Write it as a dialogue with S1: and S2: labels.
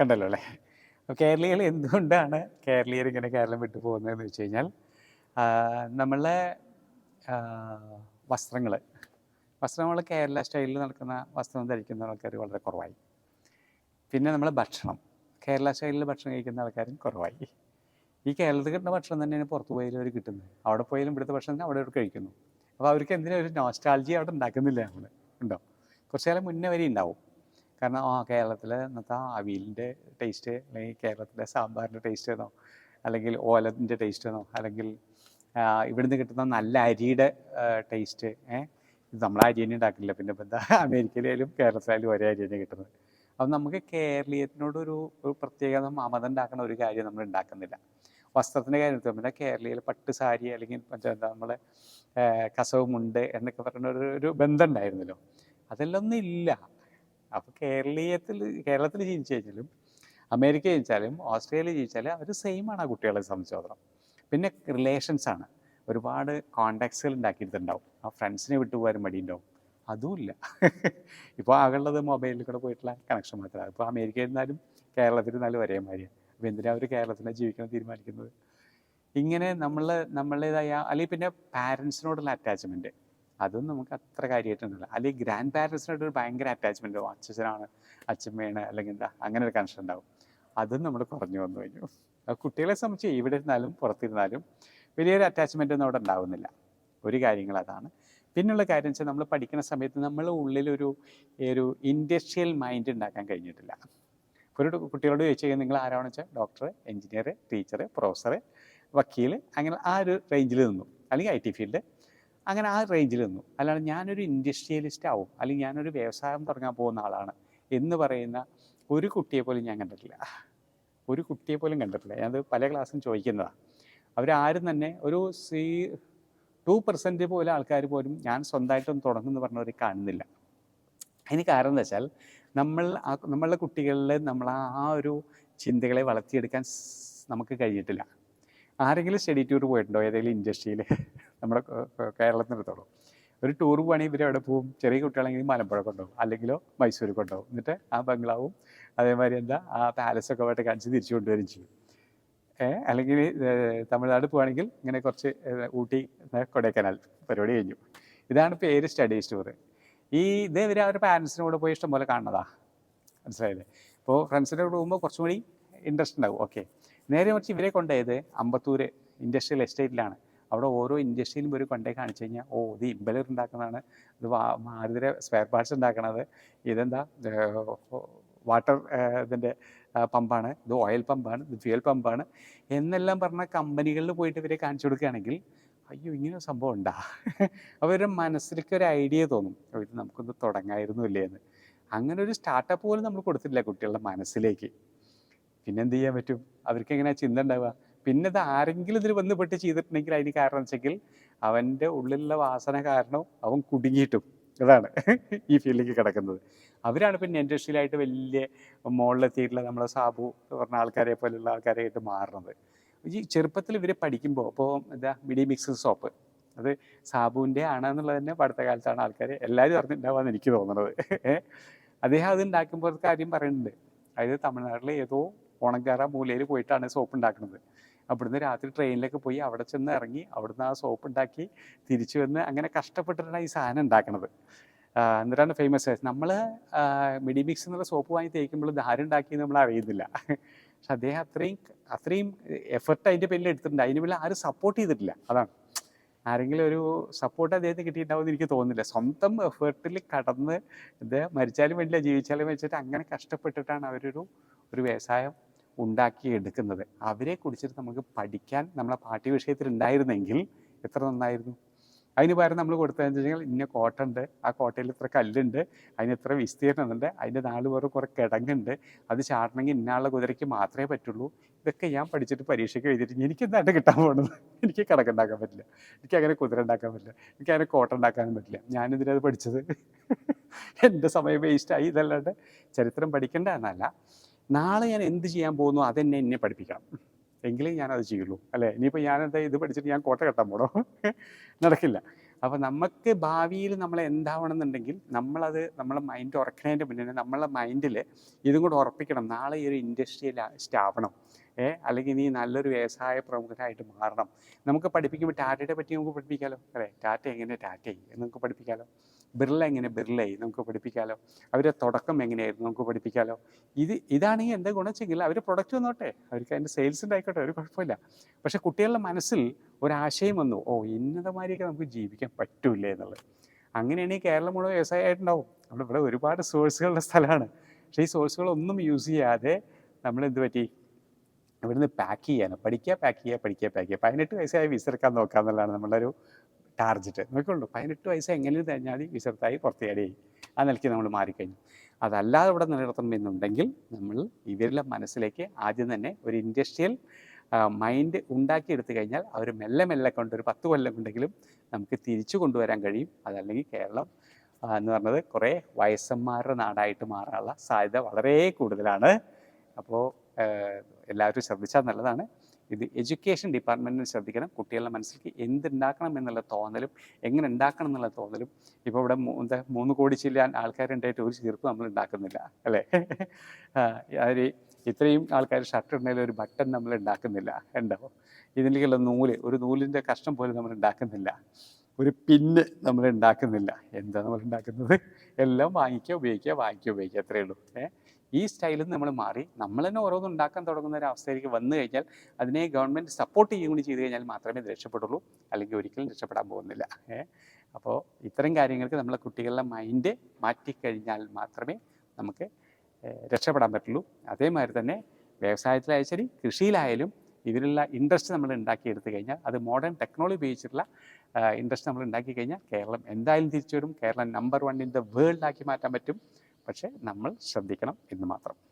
S1: കണ്ടല്ലോ അല്ലേ? അപ്പോൾ കേരളീയർ എന്തുകൊണ്ടാണ് കേരളീയർ ഇങ്ങനെ കേരളം വിട്ടു പോകുന്നതെന്ന് വെച്ച് കഴിഞ്ഞാൽ നമ്മളെ വസ്ത്രങ്ങൾ വസ്ത്രങ്ങൾ കേരള സ്റ്റൈലിൽ നടക്കുന്ന വസ്ത്രം ധരിക്കുന്ന ആൾക്കാർ വളരെ കുറവായി. പിന്നെ നമ്മളെ ഭക്ഷണം. കേരള സ്റ്റൈലിൽ ഭക്ഷണം കഴിക്കുന്ന ആൾക്കാരും കുറവായി. ഈ കേരളത്തിൽ കിട്ടുന്ന ഭക്ഷണം തന്നെയാണ് പുറത്ത് പോയാലും അവർ കിട്ടുന്നത്. അവിടെ പോയാലും ഇവിടുത്തെ ഭക്ഷണം അവിടെ അവർ കഴിക്കുന്നു. അപ്പോൾ അവർക്ക് എന്തിനാ ഒരു നോസ്റ്റാൾജി അവിടെ ഉണ്ടാക്കുന്നില്ല നമ്മൾ ഉണ്ടോ? കുറച്ചു കാലം മുന്നേ വരെ ഉണ്ടാവും. കാരണം ആ കേരളത്തിലെ ഇന്നത്തെ അവിയലിന്റെ ടേസ്റ്റ് അല്ലെങ്കിൽ കേരളത്തിലെ സാമ്പാറിന്റെ ടേസ്റ്റ് എന്നോ അല്ലെങ്കിൽ ഓലത്തിന്റെ ടേസ്റ്റ് എന്നോ അല്ലെങ്കിൽ ഇവിടുന്ന് കിട്ടുന്ന നല്ല അരിയുടെ ടേസ്റ്റ് ഏഹ് ഇത് നമ്മൾ അരി തന്നെ ഉണ്ടാക്കില്ല പിന്നെ ഇപ്പം എന്താ അമേരിക്കയിലായാലും കേരളത്തിലായാലും ഒരേ അരി തന്നെ കിട്ടുന്നത്. അപ്പം നമുക്ക് കേരളീയത്തിനോടൊരു ഒരു പ്രത്യേകത മമത ഉണ്ടാക്കുന്ന ഒരു കാര്യം നമ്മൾ ഉണ്ടാക്കുന്നില്ല. വസ്ത്രത്തിന്റെ കാര്യത്തിൽ പിന്നെ കേരളീയയിൽ പട്ട് സാരി അല്ലെങ്കിൽ എന്താ നമ്മളെ കസവുമുണ്ട് കസവ് മുണ്ട് എന്നൊക്കെ പറയുന്ന ഒരു ഒരു ബന്ധം ഉണ്ടായിരുന്നല്ലോ. അതെല്ലാം ഒന്നും ഇല്ല. അപ്പോൾ കേരളീയത്തിൽ കേരളത്തിൽ ജീവിച്ചു കഴിഞ്ഞാലും അമേരിക്ക ജീവിച്ചാലും ഓസ്ട്രേലിയ ജീവിച്ചാലും അവർ സെയിം ആണ് ആ കുട്ടികളെ സംബന്ധിച്ചിടത്തോളം. പിന്നെ റിലേഷൻസ് ആണ്. ഒരുപാട് കോണ്ടാക്ട്സുകൾ ഉണ്ടാക്കിയിട്ടുണ്ടാവും ആ ഫ്രണ്ട്സിനെ വിട്ടു പോകാനും മടിയുണ്ടാവും. അതുമില്ല ഇപ്പോൾ ആകെയുള്ളത് മൊബൈലിൽ കൂടെ പോയിട്ടുള്ള കണക്ഷൻ മാത്രമാണ് ഇപ്പോൾ അമേരിക്കയിൽ നിന്നാലും കേരളത്തിൽ നിന്നാലും ഒരേ മാതിരിയാണ് അപ്പോൾ എന്തിനാണ് അവർ കേരളത്തിനെ ജീവിക്കണം തീരുമാനിക്കുന്നത്? ഇങ്ങനെ നമ്മൾ നമ്മളുടേതായ അല്ലെങ്കിൽ പിന്നെ പാരൻസിനോടുള്ള അറ്റാച്ച്മെന്റ് അതും നമുക്ക് അത്ര കാര്യമായിട്ടൊന്നുമില്ല അല്ലെങ്കിൽ ഗ്രാൻഡ് പാരൻസിനോട് ഒരു ഭയങ്കര അറ്റാച്ച്മെന്റ് അച്ഛനാണ് അച്ഛമ്മയാണ് അല്ലെങ്കിൽ എന്താ അങ്ങനെ ഒരു കണക്ഷൻ ഉണ്ടാവും. അതും നമ്മൾ കുറഞ്ഞു വന്നു കഴിഞ്ഞു. കുട്ടികളെ സംബന്ധിച്ച് ഇവിടെ ഇരുന്നാലും പുറത്തിരുന്നാലും വലിയൊരു അറ്റാച്ച്മെന്റ് ഒന്നും അവിടെ ഉണ്ടാവുന്നില്ല. ഒരു കാര്യങ്ങൾ അതാണ്. പിന്നുള്ള കാര്യം വെച്ചാൽ നമ്മൾ പഠിക്കുന്ന സമയത്ത് നമ്മൾ ഉള്ളിലൊരു ഒരു ഇൻഡസ്ട്രിയൽ മൈൻഡ് ഉണ്ടാക്കാൻ കഴിഞ്ഞിട്ടില്ല. ഒരു കുട്ടികളോട് ചോദിച്ചു കഴിഞ്ഞാൽ നിങ്ങൾ ആരാണെന്ന് വെച്ചാൽ ഡോക്ടർ എഞ്ചിനീയർ ടീച്ചർ പ്രൊഫസർ വക്കീൽ അങ്ങനെ ആ ഒരു റേഞ്ചിൽ നിന്നു. അല്ലെങ്കിൽ ഐ ടി ഫീൽഡ് അങ്ങനെ ആ റേഞ്ചിൽ നിന്നു. അല്ലാതെ ഞാനൊരു ഇൻഡസ്ട്രിയലിസ്റ്റ് ആവും. അല്ലെങ്കിൽ ഞാനൊരു വ്യവസായം തുടങ്ങാൻ പോകുന്ന ആളാണ് എന്ന് പറയുന്ന ഒരു കുട്ടിയെ പോലും ഞാൻ കണ്ടിട്ടില്ല. ഒരു കുട്ടിയെ പോലും കണ്ടിട്ടില്ല. ഞാനത് പല ക്ലാസ്സും ചോദിക്കുന്നതാണ് അവരാരും തന്നെ ഒരു സീ ടു പെർസെന്റ് പോലും ആൾക്കാർ പോലും ഞാൻ സ്വന്തമായിട്ടൊന്ന് തുടങ്ങുമെന്ന് പറഞ്ഞവർ കാണുന്നില്ല. അതിന് കാരണം എന്താ വെച്ചാൽ നമ്മൾ നമ്മളുടെ കുട്ടികളിൽ നമ്മൾ ആ ഒരു ചിന്തകളെ വളർത്തിയെടുക്കാൻ നമുക്ക് കഴിഞ്ഞിട്ടില്ല. ആരെങ്കിലും സ്റ്റഡി ടൂർ പോയിട്ടുണ്ടോ? ഏതെങ്കിലും ഇൻഡസ്ട്രിയിൽ നമ്മുടെ കേരളത്തിനടുത്തോളം. ഒരു ടൂർ പോകണി ഇവർ അവിടെ പോകും ചെറിയ കുട്ടികളെങ്കിലും മലമ്പുഴ കൊണ്ടുപോകും. അല്ലെങ്കിലോ മൈസൂർ കൊണ്ടുപോകും. എന്നിട്ട് ആ ബംഗ്ലാവും അതേമാതിരി എന്താ ആ പാലസൊക്കെ ആയിട്ട് കാണിച്ച് തിരിച്ചു കൊണ്ടുവരും ചെയ്യും. അല്ലെങ്കിൽ തമിഴ്നാട് പോവുകയാണെങ്കിൽ ഇങ്ങനെ കുറച്ച് ഊട്ടി കൊടൈക്കനാൽ പരിപാടി കഴിഞ്ഞു. ഇതാണ് പേര് സ്റ്റഡി ടൂർ. ഈ ഇത് ഇവർ അവരുടെ പാരൻസിന്റെ കൂടെ പോയി ഇഷ്ടംപോലെ കാണുന്നതാ. മനസ്സിലായില്ലേ? ഇപ്പോൾ ഫ്രണ്ട്സിന്റെ കൂടെ പോകുമ്പോൾ കുറച്ചും കൂടി ഇൻട്രസ്റ്റ് ഉണ്ടാവും. ഓക്കെ നേരെ മറിച്ച് ഇവരെ കൊണ്ടുപോയത് അമ്പത്തൂർ ഇൻഡസ്ട്രിയൽ എസ്റ്റേറ്റിലാണ് അവിടെ ഓരോ ഇൻഡസ്ട്രിയിലും ഒരു കൊണ്ടേ കാണിച്ചു കഴിഞ്ഞാൽ ഓ ഇത് ഇമ്പലർ ഉണ്ടാക്കുന്നതാണ്. ഇത് മാരുതിരെ സ്പെയർ പാർട്സ് ഉണ്ടാക്കണത്. ഇതെന്താ വാട്ടർ ഇതിന്റെ പമ്പാണ്. ഇത് ഓയിൽ പമ്പാണ് ഇത് ഫ്യൂൽ പമ്പാണ്. എന്നെല്ലാം പറഞ്ഞ കമ്പനികളിൽ പോയിട്ട് ഇവരെ കാണിച്ചു കൊടുക്കുകയാണെങ്കിൽ അയ്യോ ഇങ്ങനെ സംഭവം ഉണ്ടാ? അവരുടെ മനസ്സിലേക്ക് ഒരു ഐഡിയ തോന്നും. "ഓ, ഇത് നമുക്കൊന്ന് തുടങ്ങായിരുന്നു ഇല്ലേ എന്ന്. അങ്ങനെ ഒരു സ്റ്റാർട്ടപ്പ് പോലും നമ്മൾ കൊടുത്തിട്ടില്ല കുട്ടികളുടെ മനസ്സിലേക്ക്. പിന്നെ എന്ത് ചെയ്യാൻ പറ്റും? അവർക്ക് എങ്ങനെ ചിന്ത ഉണ്ടാവുക? പിന്നെ ഇത് ആരെങ്കിലും ഇതിൽ പെട്ട് ചെയ്തിട്ടുണ്ടെങ്കിൽ അതിന് കാരണം വെച്ചെങ്കിൽ അവന്റെ ഉള്ളിലുള്ള വാസന കാരണം അവൻ കുടുങ്ങിയിട്ടും. അതാണ് ഈ ഫീൽഡിലേക്ക് കിടക്കുന്നത്. അവരാണ് പിന്നെ ഇൻഡസ്ട്രിയിലായിട്ട് വലിയ മുകളിലെത്തിയിട്ടുള്ള നമ്മളെ സാബു പറഞ്ഞ ആൾക്കാരെ പോലുള്ള ആൾക്കാരായിട്ട് മാറുന്നത്. ഈ ചെറുപ്പത്തിൽ ഇവർ പഠിക്കുമ്പോൾ അപ്പോൾ എന്താ മിഡി മിക്സ് സോപ്പ്. അത് സാബുവിന്റെ ആണെന്നുള്ളത് തന്നെ പഠിത്ത കാലത്താണ് ആൾക്കാർ എല്ലാവരും അറിഞ്ഞിട്ടുണ്ടാവുക എനിക്ക് തോന്നുന്നത് അദ്ദേഹം അത് ഉണ്ടാക്കുമ്പോൾ കാര്യം പറയുന്നുണ്ട്. അതായത് തമിഴ്നാട്ടിലെ ഏതോ ഓണക്കാറ മൂലയിൽ പോയിട്ടാണ് സോപ്പ് ഉണ്ടാക്കുന്നത്. അവിടുന്ന് രാത്രി ട്രെയിനിലേക്ക് പോയി അവിടെ ചെന്ന് ഇറങ്ങി അവിടുന്ന് ആ സോപ്പ് ഉണ്ടാക്കി തിരിച്ചു വന്ന് അങ്ങനെ കഷ്ടപ്പെട്ടിട്ടാണ് ഈ സാധനം ഉണ്ടാക്കുന്നത് എന്നിട്ടാണ് ഫേമസ് നമ്മൾ മിഡി മിക്സ് എന്നുള്ള സോപ്പ് വാങ്ങി തേക്കുമ്പോൾ ആരുണ്ടാക്കിയെന്ന് നമ്മൾ അറിയുന്നില്ല. പക്ഷെ അദ്ദേഹം അത്രയും അത്രയും എഫർട്ട് അതിന്റെ പേരിൽ എടുത്തിട്ടുണ്ട്. അതിന് പേരിൽ ആരും സപ്പോർട്ട് ചെയ്തിട്ടില്ല. അതാണ്. ആരെങ്കിലും ഒരു സപ്പോർട്ട് അദ്ദേഹത്തിന് കിട്ടിയിട്ടുണ്ടാവുമെന്ന് എനിക്ക് തോന്നുന്നില്ല. സ്വന്തം എഫേർട്ടിൽ കടന്ന് ഇത് മരിച്ചാലും വേണ്ടില്ല ജീവിച്ചാലും വെച്ചിട്ട് അങ്ങനെ കഷ്ടപ്പെട്ടിട്ടാണ് അവരൊരു ഒരു വ്യവസായം ഉണ്ടാക്കി എടുക്കുന്നത്. അവരെ കുറിച്ചിട്ട് നമുക്ക് പഠിക്കാൻ നമ്മളെ പാഠ്യവിഷയത്തിൽ ഉണ്ടായിരുന്നെങ്കിൽ എത്ര നന്നായിരുന്നു? അതിന് പകരം നമ്മൾ കൊടുത്തതെന്ന് വെച്ചാൽ ഇന്ന കോട്ടുണ്ട് ആ കോട്ടയിൽ ഇത്ര കല്ലുണ്ട്. അതിന് ഇത്ര വിസ്തീർണമുണ്ട് അതിന്റെ നാല് പേർ കുറേ കിടങ്ങുണ്ട്. അത് ചാടണമെങ്കിൽ ഇന്നാളുടെ കുതിരയ്ക്ക് മാത്രമേ പറ്റുള്ളൂ. ഇതൊക്കെ ഞാൻ പഠിച്ചിട്ട് പരീക്ഷയ്ക്ക് എഴുതിയിട്ട് എനിക്ക് എന്താണ് കിട്ടാൻ പോകുന്നത് എനിക്ക് കിടക്കുണ്ടാക്കാൻ പറ്റില്ല. എനിക്ക് അങ്ങനെ കുതിര ഉണ്ടാക്കാൻ പറ്റില്ല. എനിക്ക് അങ്ങനെ കോട്ട ഉണ്ടാക്കാനും പറ്റില്ല. ഞാനിതിനത് പഠിച്ചത്. എന്റെ സമയം വേസ്റ്റായി ഇതല്ലാണ്ട്. ചരിത്രം പഠിക്കേണ്ട എന്നല്ല. നാളെ ഞാൻ എന്ത് ചെയ്യാൻ പോകുന്നു അതെന്നെ എന്നെ പഠിപ്പിക്കണം. എങ്കിലേ ഞാനത് ചെയ്യുള്ളൂ. അല്ലേ? ഇനിയിപ്പോൾ എന്താ ഇത് പഠിച്ചിട്ട് ഞാൻ കോട്ട കെട്ടാൻ പോടോ നടക്കില്ല. അപ്പോൾ നമുക്ക് ഭാവിയിൽ നമ്മൾ എന്താവണം എന്നുണ്ടെങ്കിൽ നമ്മളത് നമ്മളെ മൈൻഡ് ഉറക്കണതിന്റെ മുന്നേ നമ്മളെ മൈൻഡിൽ ഇതും കൂടെ ഉറപ്പിക്കണം. നാളെ ഈ ഒരു ഇൻഡസ്ട്രിയിൽ ആവണം ഏ? അല്ലെങ്കിൽ നീ നല്ലൊരു വ്യവസായ പ്രമുഖനായിട്ട് മാറണം. നമുക്ക് പഠിപ്പിക്കുമ്പോൾ ടാറ്റയെ പറ്റി നമുക്ക് പഠിപ്പിക്കാമല്ലോ അല്ലേ? ടാറ്റ എങ്ങനെ ടാറ്റ നമുക്ക് പഠിപ്പിക്കാമല്ലോ ബിർള എങ്ങനെ ബിർളയായി നമുക്ക് പഠിപ്പിക്കാമല്ലോ അവരുടെ തുടക്കം എങ്ങനെയായിരുന്നു? നമുക്ക് പഠിപ്പിക്കാമല്ലോ ഇത് ഇതാണെങ്കിൽ എന്താ ഗുണച്ചെങ്കിൽ അവർ പ്രൊഡക്റ്റ് വന്നോട്ടെ. അവർക്ക് അതിന്റെ സെയിൽസ് ഉണ്ടായിക്കോട്ടെ. ഒരു കുഴപ്പമില്ല. പക്ഷെ കുട്ടികളുടെ മനസ്സിൽ ഒരാശയം വന്നു. ഓ ഇന്നതമാതിരിയൊക്കെ നമുക്ക് ജീവിക്കാൻ പറ്റൂലേ എന്നുള്ളത്. അങ്ങനെയാണെങ്കിൽ കേരളം മുഴുവൻ വ്യവസായമായിട്ടുണ്ടാവും നമ്മൾ ഇവിടെ ഒരുപാട് സോഴ്സുകളുടെ സ്ഥലമാണ്. പക്ഷേ ഈ സോഴ്സുകളൊന്നും യൂസ് ചെയ്യാതെ നമ്മൾ എന്ത് പറ്റി? ഇവിടുന്ന് പാക്ക് ചെയ്യാനോ പഠിക്കുക പാക്ക് ചെയ്യുക പഠിക്കുക പാക്ക് ചെയ്യുക പതിനെട്ട് വയസ്സായി വിസർക്കാൻ നമ്മളുടെ ഒരു ടാർജറ്റ്. നോക്കിയുള്ളൂ പതിനെട്ട് വയസ്സ് എങ്ങനെയും കഴിഞ്ഞാൽ മതി വിസർത്തായി പുറത്തേടിയായി ആ നിലയ്ക്ക് നമ്മൾ മാറിക്കഴിഞ്ഞു. അതല്ലാതെ ഇവിടെ നിലനിർത്തണം എന്നുണ്ടെങ്കിൽ നമ്മൾ ഇവരുടെ മനസ്സിലേക്ക് ആദ്യം തന്നെ ഒരു ഇൻഡസ്ട്രിയൽ മൈൻഡ് ഉണ്ടാക്കിയെടുത്തു കഴിഞ്ഞാൽ അവർ മെല്ലെ മെല്ലെ കൊണ്ട് ഒരു പത്ത് കൊല്ലം കൊണ്ടെങ്കിലും നമുക്ക് തിരിച്ചു കൊണ്ടുവരാൻ കഴിയും. അതല്ലെങ്കിൽ കേരളം എന്ന് പറഞ്ഞത് കുറേ വയസ്സന്മാരുടെ നാടായിട്ട് മാറാനുള്ള സാധ്യത വളരെ കൂടുതലാണ്. അപ്പോൾ എല്ലാവരും ശ്രദ്ധിച്ചാൽ നല്ലതാണ്. ഇത് എഡ്യൂക്കേഷൻ ഡിപ്പാർട്ട്മെന്റിന് ശ്രദ്ധിക്കണം. കുട്ടികളുടെ മനസ്സിലേക്ക് എന്തുണ്ടാക്കണം എന്നുള്ള തോന്നലും എങ്ങനെ ഉണ്ടാക്കണം എന്നുള്ള തോന്നലും. ഇപ്പോൾ ഇവിടെ എന്താ മൂന്ന് കോടി ചില്ലാൻ ആൾക്കാരുണ്ടായിട്ട് ഒരു ചീർപ്പ് നമ്മൾ ഉണ്ടാക്കുന്നില്ല അല്ലേ? ആ, ഇത്രയും ആൾക്കാർ ഷർട്ട് ഇടുന്നതിൽ ഒരു ബട്ടൺ നമ്മൾ ഉണ്ടാക്കുന്നില്ല ഉണ്ടാവും ഇതിലേക്കുള്ള നൂൽ ഒരു നൂലിന്റെ കഷ്ടം പോലും നമ്മൾ ഉണ്ടാക്കുന്നില്ല. ഒരു പിന്ന് നമ്മൾ ഉണ്ടാക്കുന്നില്ല. എന്താ നമ്മൾ ഉണ്ടാക്കുന്നത്? എല്ലാം വാങ്ങിക്കുക ഉപയോഗിക്കുക വാങ്ങിക്കുക ഉപയോഗിക്കുക. അത്രയേ ഉള്ളൂ ഏ? ഈ സ്റ്റൈലിൽ നമ്മൾ മാറി നമ്മൾ തന്നെ ഓരോന്നും ഉണ്ടാക്കാൻ തുടങ്ങുന്ന ഒരു അവസ്ഥയിലേക്ക് വന്നു കഴിഞ്ഞാൽ അതിനെ ഗവൺമെന്റ് സപ്പോർട്ട് ചെയ്യുകയും കൂടി ചെയ്ത് കഴിഞ്ഞാൽ മാത്രമേ ഇത് രക്ഷപ്പെടുള്ളൂ. അല്ലെങ്കിൽ ഒരിക്കലും രക്ഷപ്പെടാൻ പോകുന്നില്ല. അപ്പോൾ ഇത്തരം കാര്യങ്ങൾക്ക് നമ്മളെ കുട്ടികളുടെ മൈൻഡ് മാറ്റിക്കഴിഞ്ഞാൽ മാത്രമേ നമുക്ക് രക്ഷപ്പെടാൻ പറ്റുള്ളൂ. അതേമാതിരി തന്നെ വ്യവസായത്തിലായാലും ശരി കൃഷിയിലായാലും ഇതിലുള്ള ഇൻട്രസ്റ്റ് നമ്മൾ ഉണ്ടാക്കിയെടുത്തു കഴിഞ്ഞാൽ അത് മോഡേൺ ടെക്നോളജി ഉപയോഗിച്ചിട്ടുള്ള ഇൻട്രസ്റ്റ് നമ്മൾ ഉണ്ടാക്കി കഴിഞ്ഞാൽ കേരളം എന്തായാലും തിരിച്ചു വരും. Keralam number one in the world ആക്കി മാറ്റാൻ പറ്റും. പക്ഷേ നമ്മൾ ശ്രദ്ധിക്കണം എന്ന് മാത്രം.